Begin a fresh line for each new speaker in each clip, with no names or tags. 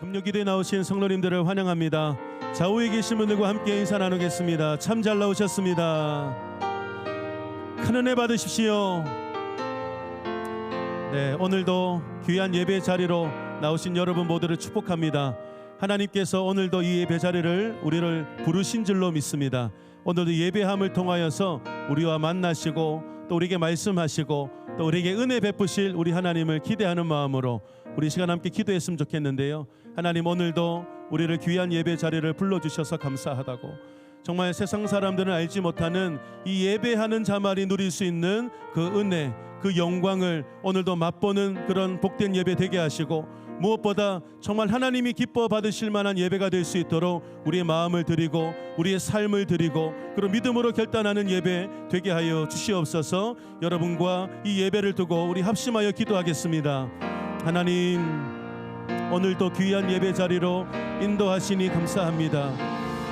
금요기도에 나오신 성도님들을 환영합니다. 좌우에 계신 분들과 함께 인사 나누겠습니다. 참 잘 나오셨습니다. 큰 은혜 받으십시오. 네, 오늘도 귀한 예배 자리로 나오신 여러분 모두를 축복합니다. 하나님께서 오늘도 이 예배 자리를 우리를 부르신 줄로 믿습니다. 오늘도 예배함을 통하여서 우리와 만나시고 또 우리에게 말씀하시고 또 우리에게 은혜 베푸실 우리 하나님을 기대하는 마음으로 우리 시간 함께 기도했으면 좋겠는데요. 하나님 오늘도 우리를 귀한 예배 자리를 불러주셔서 감사하다고 정말 세상 사람들은 알지 못하는 이 예배하는 자만이 누릴 수 있는 그 은혜, 그 영광을 오늘도 맛보는 그런 복된 예배 되게 하시고 무엇보다 정말 하나님이 기뻐 받으실 만한 예배가 될 수 있도록 우리의 마음을 드리고 우리의 삶을 드리고 그런 믿음으로 결단하는 예배 되게 하여 주시옵소서. 여러분과 이 예배를 두고 우리 합심하여 기도하겠습니다. 하나님 오늘도 귀한 예배 자리로 인도하시니 감사합니다.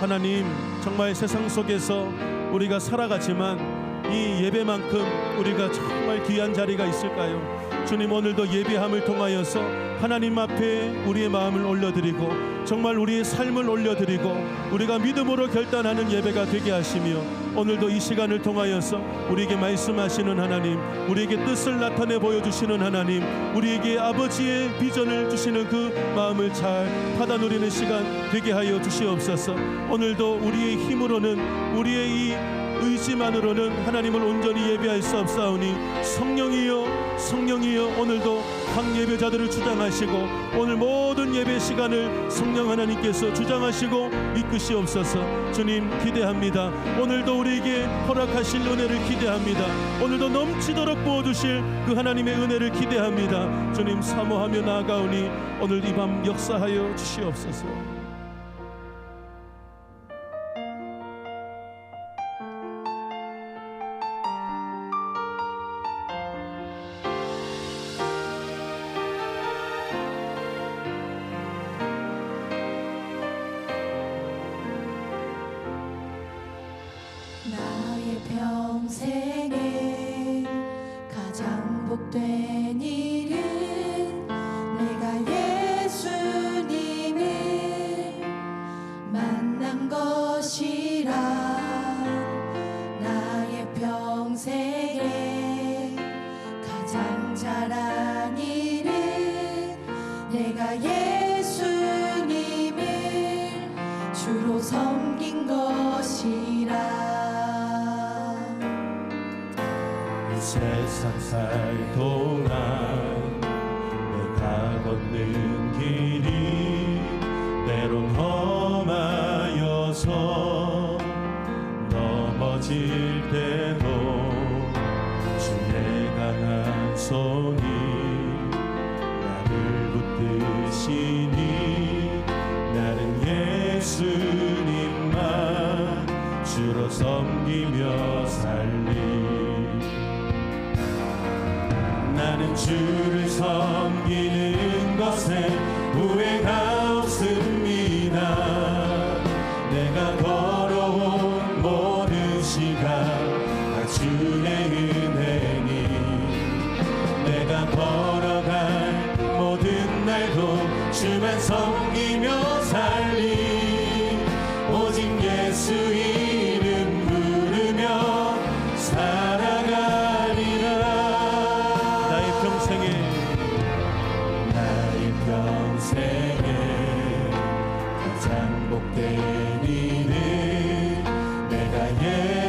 하나님 정말 세상 속에서 우리가 살아가지만 이 예배만큼 우리가 정말 귀한 자리가 있을까요? 주님 오늘도 예배함을 통하여서 하나님 앞에 우리의 마음을 올려드리고 정말 우리의 삶을 올려드리고 우리가 믿음으로 결단하는 예배가 되게 하시며 오늘도 이 시간을 통하여서 우리에게 말씀하시는 하나님 우리에게 뜻을 나타내 보여주시는 하나님 우리에게 아버지의 비전을 주시는 그 마음을 잘 받아 누리는 시간 되게 하여 주시옵소서. 오늘도 우리의 힘으로는 우리의 이 의지만으로는 하나님을 온전히 예배할 수 없사오니 성령이여 성령이여 오늘도 각 예배자들을 주장하시고 오늘 모든 예배 시간을 성령 하나님께서 주장하시고 이끄시옵소서. 주님 기대합니다. 오늘도 우리에게 허락하실 은혜를 기대합니다. 오늘도 넘치도록 부어주실 그 하나님의 은혜를 기대합니다. 주님 사모하며 나아가오니 오늘 이 밤 역사하여 주시옵소서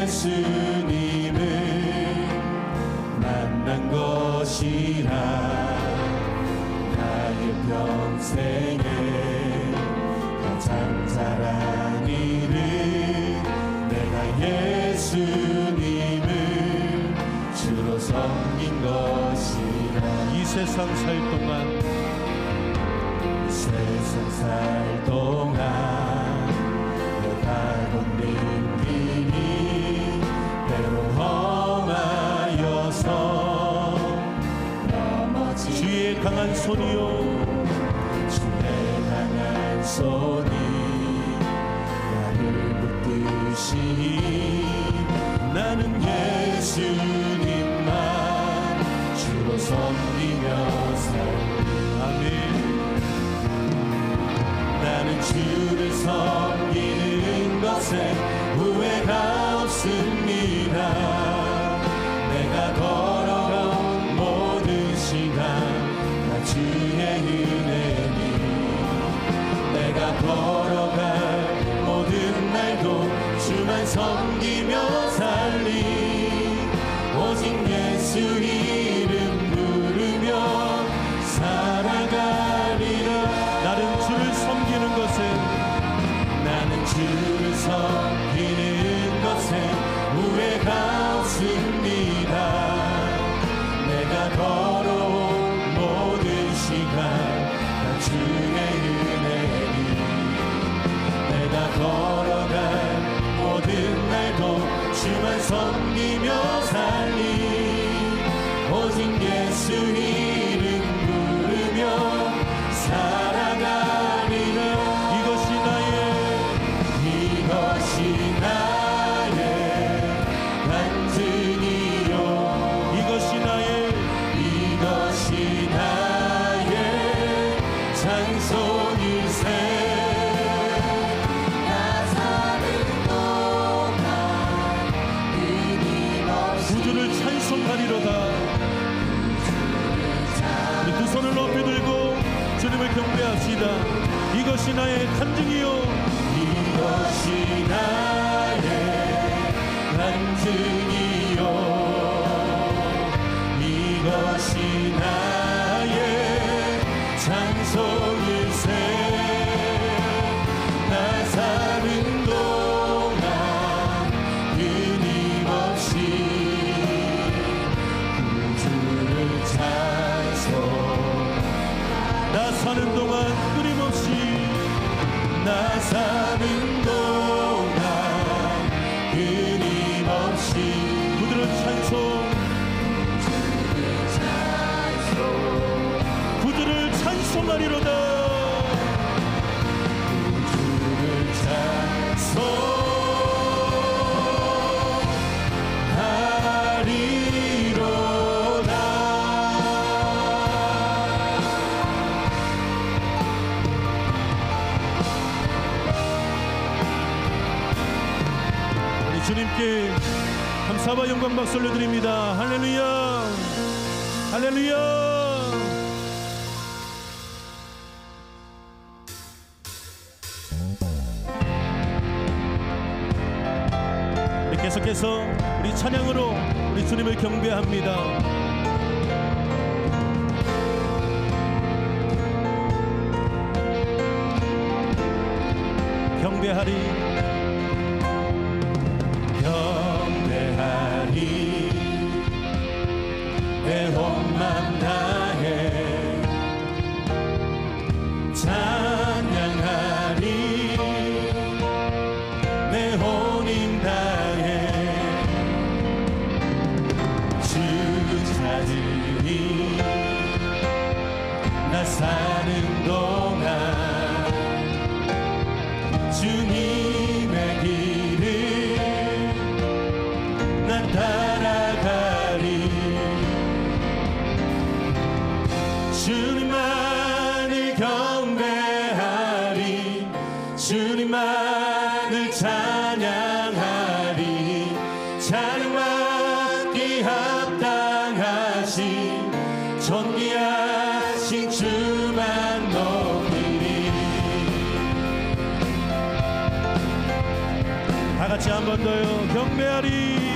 예수님을 만난 것이라 나의 평생에 가장 잘한 일은 내가 예수님을 주로 섬긴 것이라.
이 세상 살 동안 이 세상 살 동안 당한 소리요. 죽음에 당한 소리. 나를 붙드시니 나는 예수님만 주로 섬기며 살 아멘 나는 주를 섬기는 것에 후회가 없습니다. 걸어갈 모든 날도 주만 섬기며 살리 이것이 나의 간증 감사와 영광 박수 올려드립니다. 할렐루야. 할렐루야. 네, 계속해서 우리 찬양으로 우리 주님을 경배합니다. 경배하리. 내 혼만 다해. 같이 한 번 더요. 경배하리.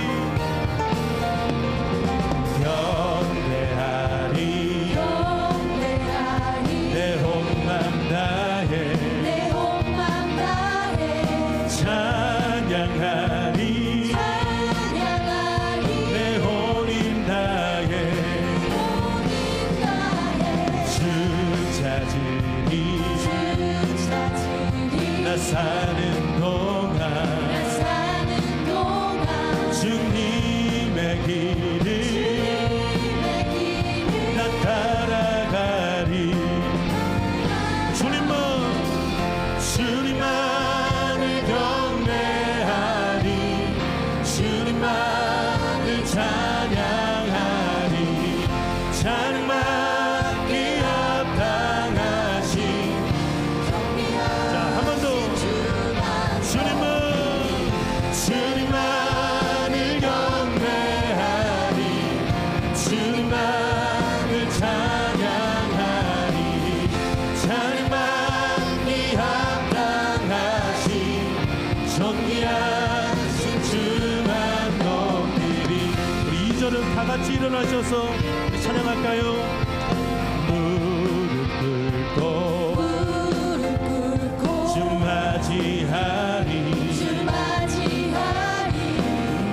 나셔서 찬양할까요? 무릎 꿇고
무릎 꿇고
주 맞이하리
주 맞이하리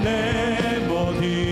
내 모든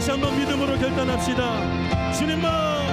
다시 한번 믿음으로 결단합시다. 주님만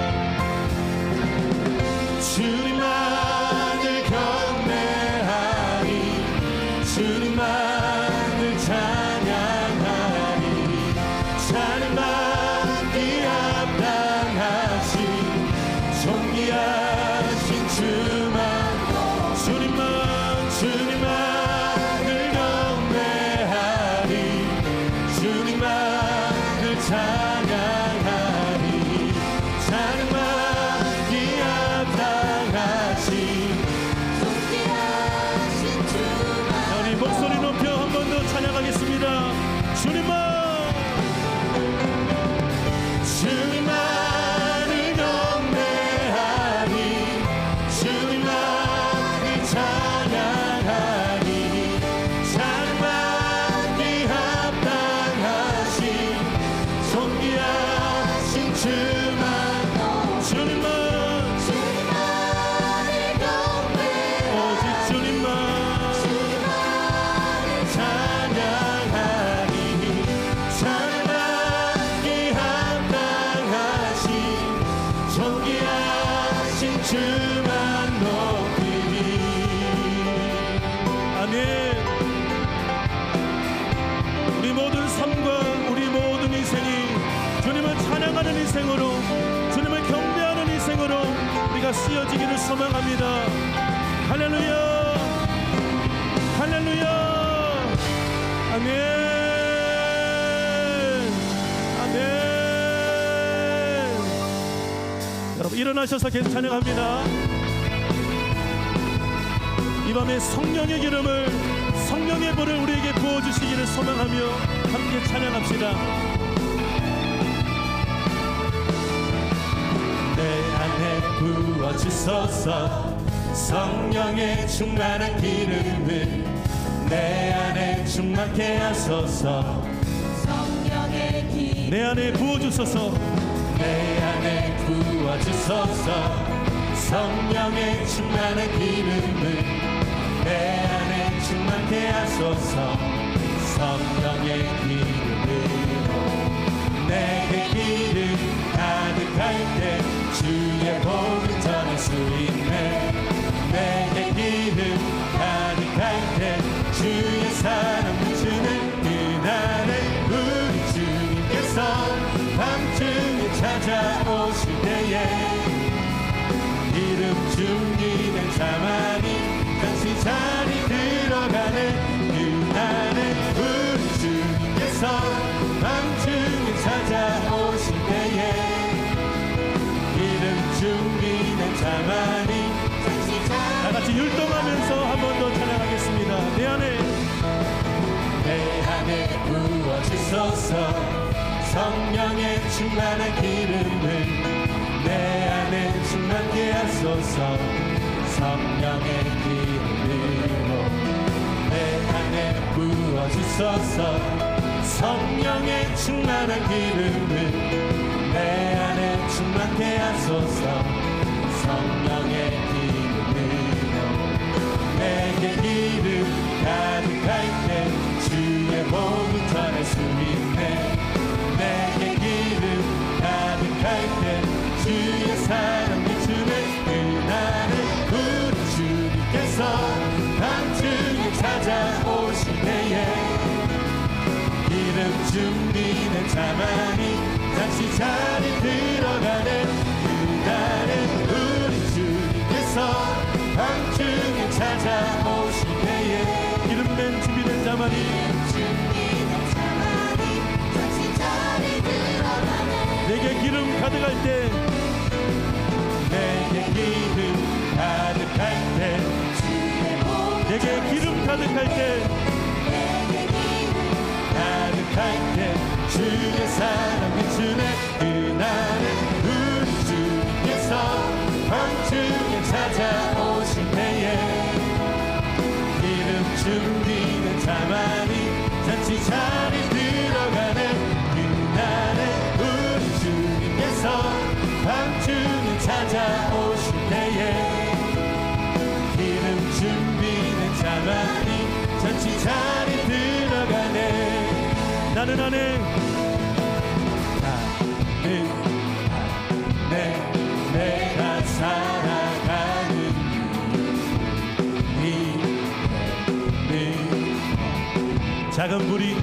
인생으로 주님을 경배하는 인생으로 우리가 쓰여지기를 소망합니다. 할렐루야! 할렐루야! 아멘! 일어나셔서 계속 찬양합니다. 이 밤에 성령의 기름을 성령의 불을 우리에게 부어 주시기를 소망하며 함께 찬양합시다 부어주소서 성령의 충만한 기름을 내 안에 충만케 하소서?
성령의
기내 안에 부어주소서. 내 안에 부어주소서. 성령의 충만한 기름을 내 안에 충만케 하소서? 성령의 기름으로 내게 기름 가득할 때 전할 수 주옵소서 성령의 충만한 기름을 내 안에 충만케 하소서. 성령의 기름으로 내 안에 부어주소서. 성령의 충만한 기름을 내 안에 충만케 하소서. 성령의 기름으로 내게 기름 가득하 가득할 때 내게 기름 가득할 때 내게 기름 가득할 때 가득할 때 주의 사 나네 나는 나는 내가 살아가는 이유는 작은 불이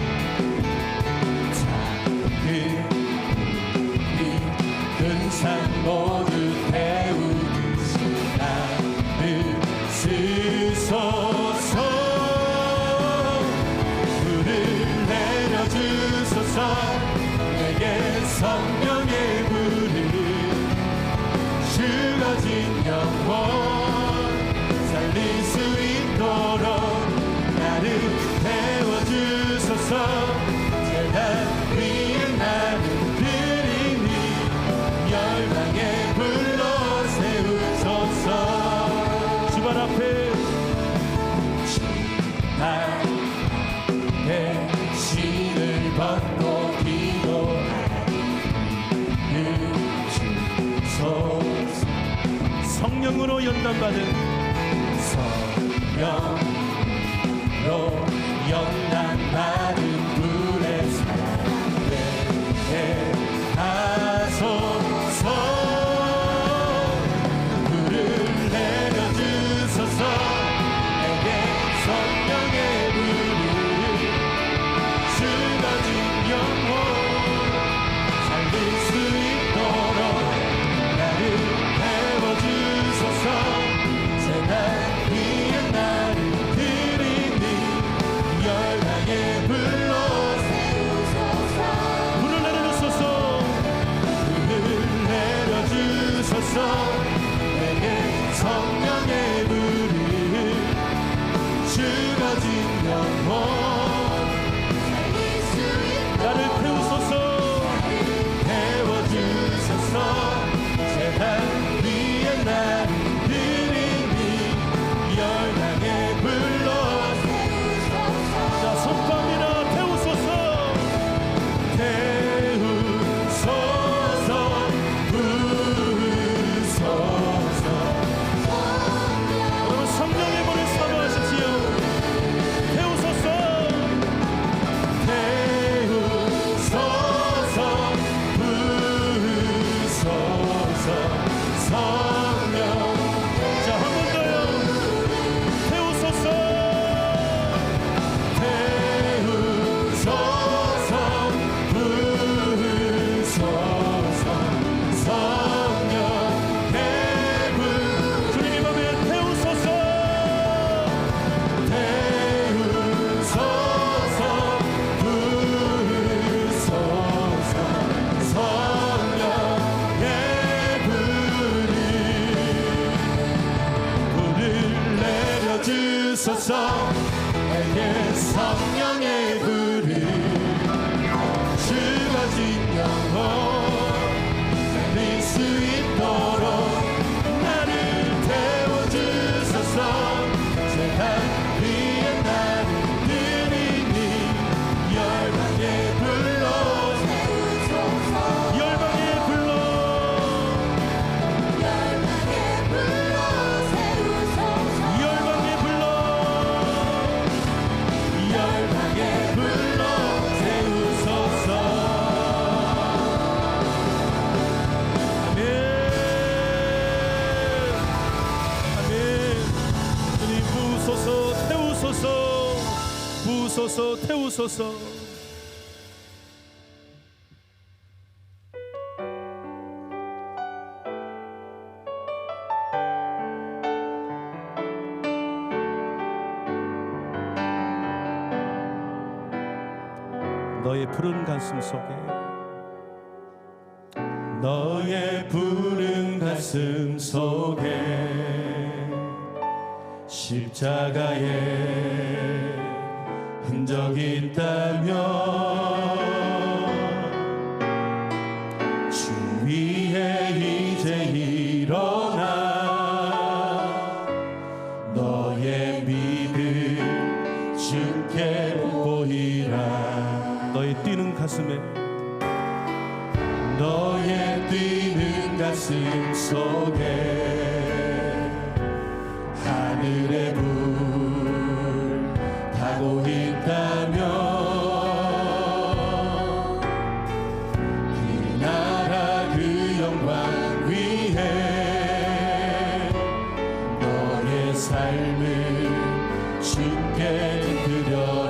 성령으로 연단받은 성령으로 연단받은 尽忘我 주소서. 너의 푸른 가슴 속에 너의 푸른 가슴 속에 십자가에 받은 적 있다면 주위에 이제 일어나 너의 믿음 주께 보이라. 너의 뛰는 가슴에 너의 뛰는 가슴 속에 주께 드려.